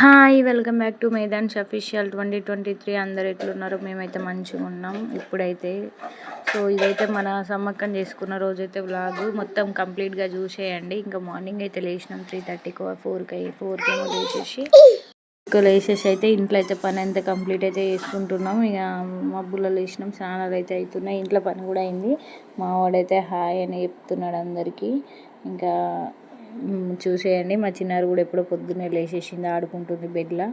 Hi welcome back to Maidans official twenty twenty three. అందరు ఎట్లున్నారు? మేమైతే మంచిగా ఉన్నాం ఇప్పుడైతే. సో ఇదైతే మన సమ్మక్కం చేసుకున్న రోజైతే వ్లాగ్. మొత్తం కంప్లీట్గా చూసేయండి. ఇంకా మార్నింగ్ అయితే లేచినాం త్రీ థర్టీకో ఫోర్కి ఫోర్కి ఏమో లేచేసి. ఇంకా లేచేసి అయితే ఇంట్లో అయితే పని అంతా కంప్లీట్ అయితే చేసుకుంటున్నాం. ఇక మబ్బులో లేచినాం స్నానాలు అయితే అవుతున్నాయి ఇంట్లో పని కూడా అయింది. మావాడైతే హాయ్ అని చెప్తున్నాడు అందరికీ. ఇంకా చూసేయండి. మా చిన్నారు కూడా ఎప్పుడో పొద్దున్నే లేచేసింది ఆడుకుంటుంది బెడ్లో.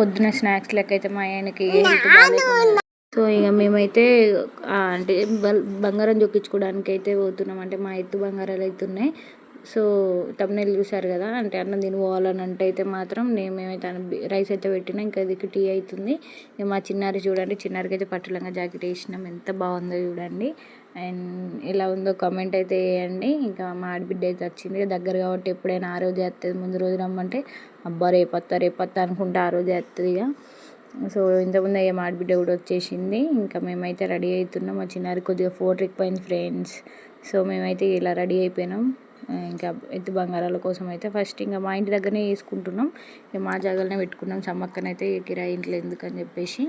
పొద్దున్న స్నాక్స్ లెక్క అయితే మా ఆయనకి సో ఇక మేమైతే అంటే బంగారం చొక్కించుకోవడానికి అయితే పోతున్నాం. అంటే మా ఎత్తు బంగారాలు అవుతున్నాయి సో తమ్ముళ్ళు చూసారు కదా? అంటే అన్నం తిని పోవాలని అంటే అయితే మాత్రం నేను మేమైతే రైస్ అయితే పెట్టినా ఇంకా దిక్కు టీ అవుతుంది. ఇక మా చిన్నారి చూడండి. చిన్నారికి అయితే పట్టులంగా జాకెట్ వేసినాం. ఎంత బాగుందో చూడండి. అండ్ ఎలా ఉందో కామెంట్ అయితే వేయండి. ఇంకా మా ఆడబిడ్డ అయితే వచ్చింది. దగ్గర కాబట్టి ఎప్పుడైనా ఆ రోజు వస్తుంది ముందు రోజు రమ్మంటే అబ్బా రేపత్తా రేపత్తా అనుకుంటే ఆ రోజు వస్తుంది ఇక. సో ఇంతకుముందు అయ్యే మాడిబిడ్డ కూడా వచ్చేసింది. ఇంకా మేమైతే రెడీ అవుతున్నాం. మా చిన్నారి కొద్దిగా ఫోటో ఎక్కువైంది ఫ్రెండ్స్. సో మేమైతే ఇలా రెడీ అయిపోయినాం. ఇంకా ఎత్తు బంగారాల కోసం అయితే ఫస్ట్ ఇంకా మా ఇంటి దగ్గరనే వేసుకుంటున్నాం. ఇక మా జాగాలనే పెట్టుకున్నాం. సమ్మక్కనైతే కిరాయి ఇంట్లో ఎందుకని చెప్పేసి.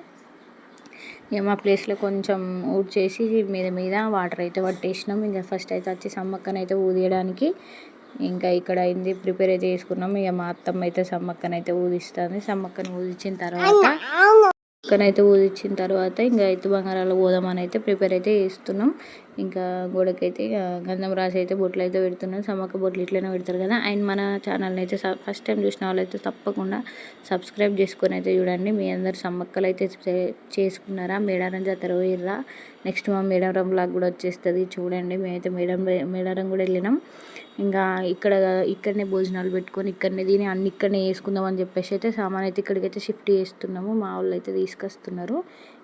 మా ప్లేస్లో కొంచెం ఊడ్చేసి మీద మీద వాటర్ అయితే పట్టేసినాం. ఇంకా ఫస్ట్ అయితే వచ్చి సమ్మక్కన అయితే ఊదియడానికి ఇంకా ఇక్కడ అయింది. ప్రిపేర్ అయితే చేసుకున్నాం. ఇక మా అత్తమ్మ అయితే సమ్మక్కనైతే ఊదిస్తుంది. సమ్మక్కను ఊదించిన తర్వాత అయితే ఊదిచ్చిన తర్వాత ఇంకా ఎత్తు బంగారాలు పోదామని అయితే ప్రిపేర్ అయితే చేస్తున్నాం. ఇంకా గోడకైతే గంధం రాసి అయితే బొట్లు అయితే పెడుతున్నాం. సమ్మక్క బొట్లు ఇట్లనే పెడతారు కదా. అండ్ మన ఛానల్ని అయితే ఫస్ట్ టైం చూసిన వాళ్ళైతే తప్పకుండా సబ్స్క్రైబ్ చేసుకొని అయితే చూడండి. మీ అందరు సమ్మక్కలు అయితే చేసుకున్నారా? మేడారం జాతర పోయిర్రా? నెక్స్ట్ మా మేడారం బ్లాగ్ కూడా వచ్చేస్తుంది. చూడండి మేమైతే మేడం మేడారం కూడా వెళ్ళినాం. ఇంకా ఇక్కడ ఇక్కడనే భోజనాలు పెట్టుకొని ఇక్కడనే తిని అన్ని ఇక్కడనే వేసుకుందాం అని చెప్పేసి అయితే సామాన్ అయితే ఇక్కడికైతే షిఫ్ట్ చేస్తున్నాము. మా వాళ్ళు అయితే తీసుకొస్తున్నారు.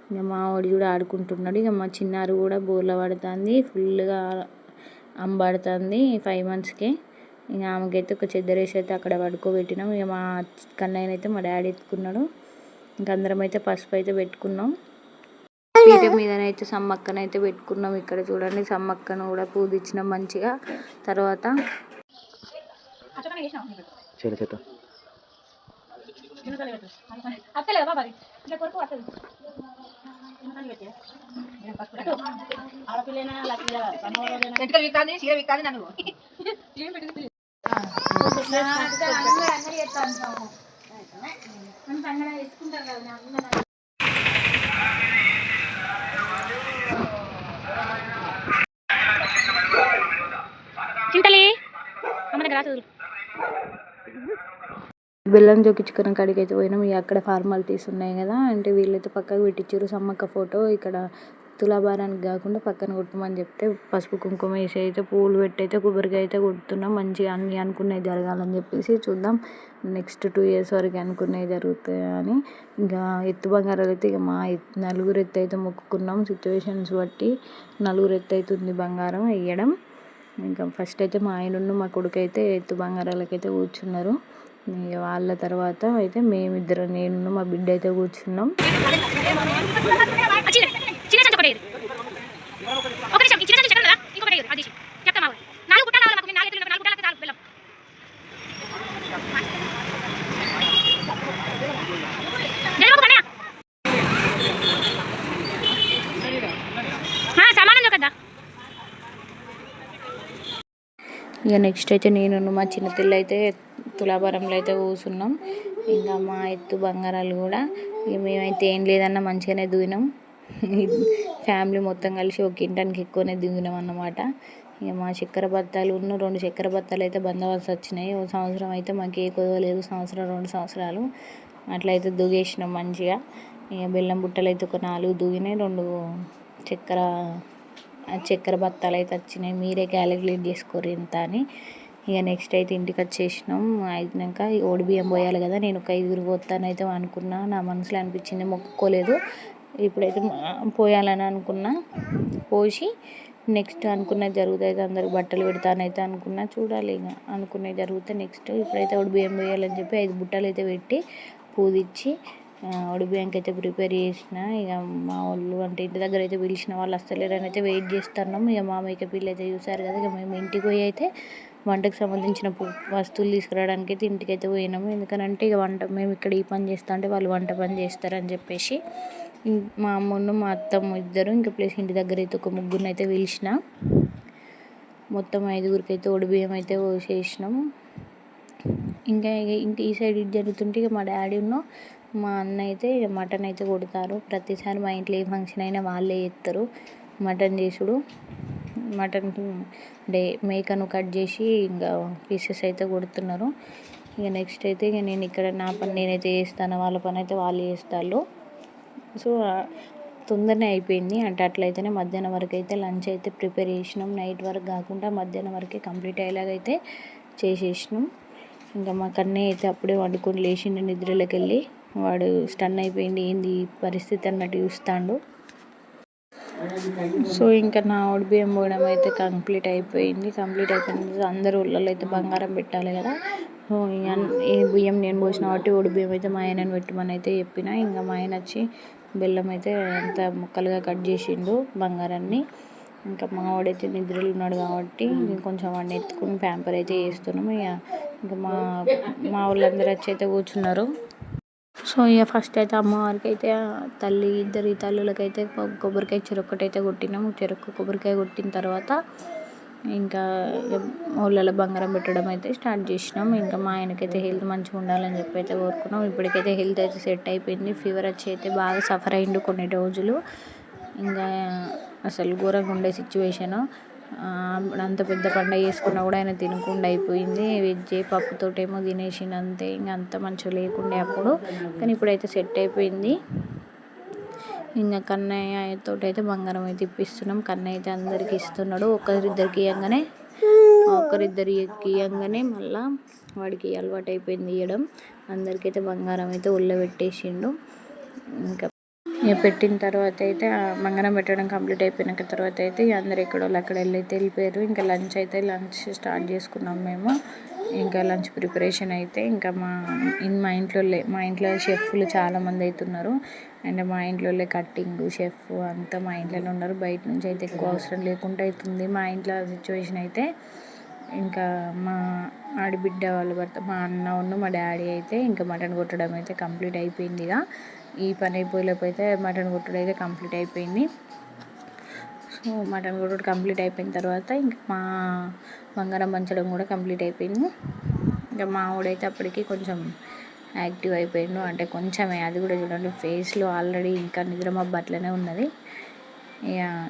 ఇంకా మా వాడు కూడా ఆడుకుంటున్నాడు. ఇక మా చిన్నారు కూడా బోర్ల పడుతుంది. ఫుల్గా అంబడుతుంది ఫైవ్ మంత్స్కి. ఇక ఆమెకైతే ఒక చెద్దరేసి అయితే అక్కడ పడుకోబెట్టినాం. ఇక మా కన్నయ్యనైతే అయితే మా డాడీ ఎత్తుకున్నాడు. ఇంక అందరం అయితే పసుపు అయితే పెట్టుకున్నాం. పీట మీదనైతే సమ్మక్కనైతే పెట్టుకున్నాం. ఇక్కడ చూడండి సమ్మక్కను కూడా పూజించినాం మంచిగా. తర్వాత విక్కాది నన్ను. చింతలి అమ్మ దగ్గర బెల్లం జోకించుకున్న కాడికి అయితే పోయినాం. ఇక అక్కడ ఫార్మాలిటీస్ ఉన్నాయి కదా. అంటే వీళ్ళైతే పక్కకు పెట్టించారు సమ్మక్క ఫోటో. ఇక్కడ తులాభారానికి కాకుండా పక్కన కొట్టమని చెప్తే పసుపు కుంకుమ వేసి అయితే పూలు పెట్టి అయితే కొబ్బరికాయ అయితే కొడుతున్నాం. మంచిగా అన్ని అనుకున్నవి జరగాలని చెప్పేసి చూద్దాం. నెక్స్ట్ టూ ఇయర్స్ వరకు అనుకున్నవి జరుగుతాయి అని ఇంకా ఎత్తు బంగారాలు అయితే ఇక మా నలుగురు ఎత్తు అయితే మొక్కుకున్నాం. సిచ్యువేషన్స్ బట్టి నలుగురు ఎత్తు అవుతుంది బంగారం వేయడం. ఇంకా ఫస్ట్ అయితే మా ఆయన మా కొడుకు అయితే ఎత్తు బంగారాలకైతే కూర్చున్నారు. వాళ్ళ తర్వాత అయితే మేమిద్దరం నేను మా బిడ్డ అయితే కూర్చున్నాం ఇక నెక్స్ట్ అయితే నేను మా చిన్న పిల్ల అయితే తులాభారంలో అయితే కూర్చున్నాం ఇంకా మా ఎత్తు బంగారాలు కూడా. ఇక మేమైతే ఏం లేదన్నా మంచిగానే దిగినాం ఫ్యామిలీ మొత్తం కలిసి ఒక ఇంటానికి ఎక్కువనే దిగినాం అన్నమాట. ఇక మా చక్కెర బత్తాలు ఉన్న రెండు చక్కెర బత్తాలు అయితే బందవలసి వచ్చినాయి. ఒక సంవత్సరం అయితే మాకు ఏ కుదవలేదు సంవత్సరం రెండు సంవత్సరాలు అట్లయితే దూగేసినాం మంచిగా. ఇక బెల్లం బుట్టలు అయితే ఒక నాలుగు దూగినాయి. రెండు చక్కెర చక్కెర బత్తాలు అయితే వచ్చినాయి. మీరే క్యాలిక్యులేట్ చేసుకోరు ఇంత అని. ఇక నెక్స్ట్ అయితే ఇంటికి వచ్చేసినాం. అయినాక ఓడి బియ్యం పోయాలి కదా నేను ఒక ఐదుగురు పోతానైతే అనుకున్నా. నా మనసులో అనిపించింది మొక్కుకోలేదు. ఇప్పుడైతే పోయాలని అనుకున్నా. పోసి నెక్స్ట్ అనుకున్నది జరుగుతుంది అందరికి బట్టలు పెడతానైతే అనుకున్నా. చూడాలి ఇక అనుకున్నది జరిగితే నెక్స్ట్ ఇప్పుడైతే ఒడి బియ్యం పోయాలని చెప్పి ఐదు బుట్టలు అయితే పెట్టి పూదిచ్చి ఒడి బియ్యంకి అయితే ప్రిపేర్ చేసిన. ఇక మా వాళ్ళు అంటే ఇంటి దగ్గర అయితే పిలిచిన వాళ్ళు వస్తలేరని అయితే వెయిట్ చేస్తున్నాం. ఇక మామయ్యకి పిల్లలు అయితే చూసారు కదా ఇక మేము ఇంటికి పోయి అయితే వంటకు సంబంధించిన వస్తువులు తీసుకురావడానికి అయితే ఇంటికైతే పోయినాము. ఎందుకనంటే ఇక వంట మేము ఇక్కడ ఈ పని చేస్తా అంటే వాళ్ళు వంట పని చేస్తారని చెప్పేసి మా అమ్మను మా అత్తమ్మ ఇద్దరు ఇంకా ప్లస్ ఇంటి దగ్గర అయితే ఒక ముగ్గురిని అయితే పిలిచిన. మొత్తం ఐదుగురికి అయితే బియ్యం అయితే పోసేసినాం. ఇంకా ఇంకా ఈ సైడ్ ఇది జరుగుతుంటే ఇక మా డాడీ ఉన్న మా అన్న అయితే మటన్ అయితే కొడతారు. ప్రతిసారి మా ఇంట్లో ఏ ఫంక్షన్ అయినా వాళ్ళే చేస్తారు మటన్ చేసుడు. మటన్ డే మేకను కట్ చేసి ఇంకా పీసెస్ అయితే కొడుతున్నారు. ఇక నెక్స్ట్ అయితే ఇక నేను ఇక్కడ నా పని నేనైతే చేస్తాను. వాళ్ళ పని అయితే వాళ్ళు చేస్తారు. సో తొందరనే అయిపోయింది. అంటే అట్లయితేనే మధ్యాహ్నం వరకు అయితే లంచ్ అయితే ప్రిపేర్ చేసినాం. నైట్ వరకు కాకుండా మధ్యాహ్నం వరకే కంప్లీట్ అయ్యేలాగైతే చేసేసినాం. ఇంకా మా కన్నే అయితే అప్పుడే వండుకొని లేచిండు నిద్రలోకి వెళ్ళి. వాడు స్టన్ అయిపోయింది. ఏంది పరిస్థితి అన్నట్టు చూస్తాడు. సో ఇంకా నా ఒడి బియ్యం పోవడం అయితే కంప్లీట్ అయిపోయింది. కంప్లీట్ అయిపోయింది అందరూ ఊళ్ళలో అయితే బంగారం పెట్టాలి కదా. సో ఈ బియ్యం నేను పోసిన కాబట్టి ఒడి బియ్యం అయితే మా ఆయనను పెట్టమని అయితే చెప్పిన. ఇంకా మా ఆయన వచ్చి బెల్లం అయితే అంత ముక్కలుగా కట్ చేసిండు బంగారాన్ని. ఇంకా మా వాడైతే నిద్రలో ఉన్నాడు కాబట్టి కొంచెం వాడిని ఎత్తుకుని ప్యాంపర్ అయితే చేస్తున్నాం ఇక ఇంకా మా మా వాళ్ళందరూ వచ్చి అయితే కూర్చున్నారు. సో ఇక ఫస్ట్ అయితే అమ్మవారికి అయితే తల్లి ఇద్దరి తల్లులకైతే కొబ్బరికాయ చెరొక్కటి అయితే కొట్టినాము. చెరొక్క కొబ్బరికాయ కొట్టిన తర్వాత ఇంకా ఊళ్ళలో బంగారం పెట్టడం అయితే స్టార్ట్ చేసినాం. ఇంకా మా ఆయనకైతే హెల్త్ మంచిగా ఉండాలని చెప్పి అయితే కోరుకున్నాం. ఇప్పటికైతే హెల్త్ అయితే సెట్ అయిపోయింది. ఫీవర్ వచ్చి అయితే బాగా సఫర్ అయిండు కొన్ని రోజులు. ఇంకా అసలు ఘోరంగా ఉండే సిచ్యువేషను. అంత పెద్ద పండగ చేసుకున్నా కూడా ఆయన తినకుండా అయిపోయింది. వెజ్ పప్పుతోటేమో తినేసిండు అంతే ఇంకా అంత మంచిగా లేకుండే అప్పుడు. కానీ ఇప్పుడైతే సెట్ అయిపోయింది. ఇంకా కన్నయ్య అయితే బంగారం అయితే ఇప్పిస్తున్నాం. కన్నయ్య అయితే అందరికి ఇస్తున్నాడు. ఒకరిద్దరికి ఇవ్వగానే ఒకరిద్దరికి ఇవ్వగానే మళ్ళా వాడికి అలవాటు అయిపోయింది ఇవ్వడం అందరికైతే బంగారం అయితే ఉల్లబెట్టేసిండు. ఇంకా ఇక పెట్టిన తర్వాత అయితే మంగనం పెట్టడం కంప్లీట్ అయిపోయినాక తర్వాత అయితే అందరు ఎక్కడో అక్కడ వెళ్ళి అయితే వెళ్ళిపోయారు. ఇంకా లంచ్ అయితే లంచ్ స్టార్ట్ చేసుకున్నాం మేము. ఇంకా లంచ్ ప్రిపరేషన్ అయితే ఇంకా మా ఇన్ మా ఇంట్లో మా ఇంట్లో షెఫ్లు చాలామంది అవుతున్నారు అండ్ మా ఇంట్లో కట్టింగ్ షెఫ్ అంతా మా ఇంట్లోనే ఉన్నారు. బయట నుంచి అయితే ఎక్కువ అవసరం లేకుండా అవుతుంది. మా ఇంట్లో సిచ్యువేషన్ అయితే ఇంకా మా ఆడబిడ్డ వాళ్ళ భర్త మా అన్న ఉన్న మా డాడీ అయితే ఇంకా మటన్ కొట్టడం అయితే కంప్లీట్ అయిపోయింది ఇక. ఈ పని అయిపోయేలోపు అయితే మటన్ కొట్టుడు అయితే కంప్లీట్ అయిపోయింది. సో మటన్ కొట్టుడు కంప్లీట్ అయిపోయిన తర్వాత ఇంకా మా బంగారం పంచడం కూడా కంప్లీట్ అయిపోయింది. ఇంకా మా వాడైతే అప్పటికి కొంచెం యాక్టివ్ అయిపోయిండు. అంటే కొంచెమే అది కూడా చూడండి ఫేస్లో ఆల్రెడీ ఇంకా నిద్రమబ్బు అట్లనే ఉన్నది. ఇక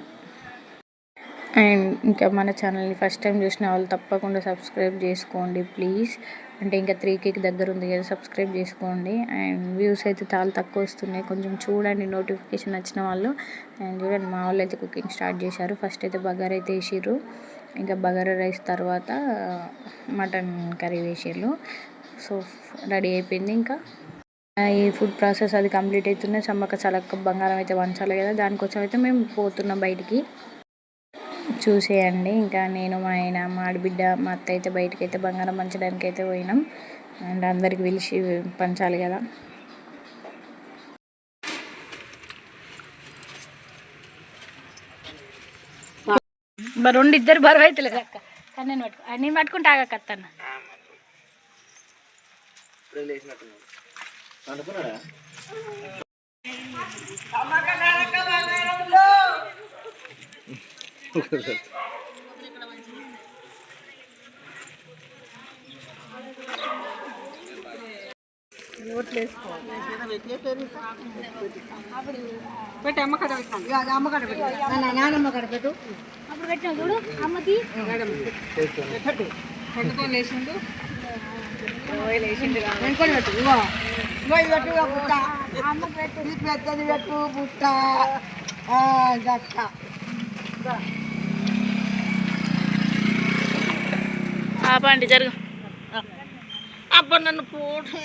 అండ్ ఇంకా మన ఛానల్ని ఫస్ట్ టైం చూసిన వాళ్ళు తప్పకుండా సబ్స్క్రైబ్ చేసుకోండి ప్లీజ్. అంటే ఇంకా త్రీ కేకి దగ్గర ఉంది కదా సబ్స్క్రైబ్ చేసుకోండి. అండ్ వ్యూస్ అయితే చాలా తక్కువ వస్తున్నాయి. కొంచెం చూడండి నోటిఫికేషన్ వచ్చిన వాళ్ళు. అండ్ చూడండి మా వాళ్ళు అయితే కుకింగ్ స్టార్ట్ చేశారు. ఫస్ట్ అయితే బగారా అయితే వేసిర్రు. ఇంకా బగారా రైస్ తర్వాత మటన్ కర్రీ వేసిర్రు. సో రెడీ అయిపోయింది ఇంకా. ఈ ఫుడ్ ప్రాసెస్ అది కంప్లీట్ అవుతుంది సమ్మక్క చలక్క బంగారం అయితే వంచాలి కదా దానికోసం అయితే మేము పోతున్నాం బయటికి. చూసేయండి. ఇంకా నేను మా ఆయన మా ఆడబిడ్డ మా అత్త అయితే బయటకు అయితే బంగారం పంచడానికి అయితే పోయినాం. అండ్ అందరికి పిలిచి పంచాలి కదా. రెండు ఇద్దరు బరువు అవుతలేదు అక్క. కానీ నేను పట్టుకో నేను పట్టుకుంటా ఆగక్క అత్తన్న పెట్టి అమ్మ కడ పెట్టాను అమ్మ కడ పెట్టు. నానమ్మ కడ పెట్టు అప్పుడు పెట్టిన చూడు అమ్మది పెట్టు పెట్టుకొని లేచిండు వెనుకొని పెట్టు ఇగో ఇగో ఇది పెట్టు బుట్ట అమ్మ పెట్టు ఇది పెద్దది పెట్టు బుట్ట దక్క ఆపండి జరుగు. అబ్బా నన్ను పోటు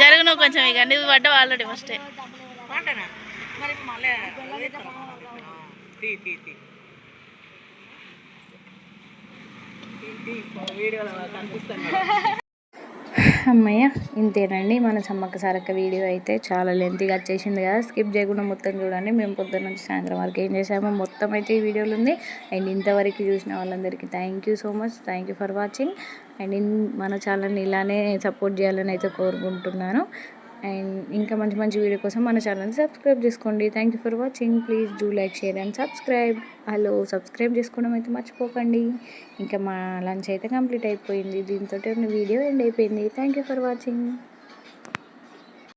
జరుగు నువ్వు కొంచెం ఇక నువ్వు పడ్డావు ఆల్రెడీ ఫస్టే వీడియోలో కనిపిస్తాను అమ్మయ్య ఇంతేనండి. మన సమ్మక్క సారక్క వీడియో అయితే చాలా లెంతీగా వచ్చేసింది కదా. స్కిప్ చేయకుండా మొత్తం చూడండి. మేము పొద్దున్న నుంచి సాయంత్రం వరకు ఏం చేసామో మొత్తం అయితే ఈ వీడియోలు ఉంది. అండ్ ఇంతవరకు చూసిన వాళ్ళందరికీ thank you so much thank you for watching and in మన ఛానల్ని ఇలానే సపోర్ట్ చేయాలని అయితే కోరుకుంటున్నాను. అండ్ ఇంకా మంచి మంచి వీడియో కోసం మన ఛానల్ని సబ్స్క్రైబ్ చేసుకోండి. Thank you for watching please do like share and subscribe hello subscribe చేసుకోవడం అయితే మర్చిపోకండి. ఇంకా మా లంచ్ అయితే కంప్లీట్ అయిపోయింది. దీంతో వీడియో ఎండ్ అయిపోయింది. Thank you for watching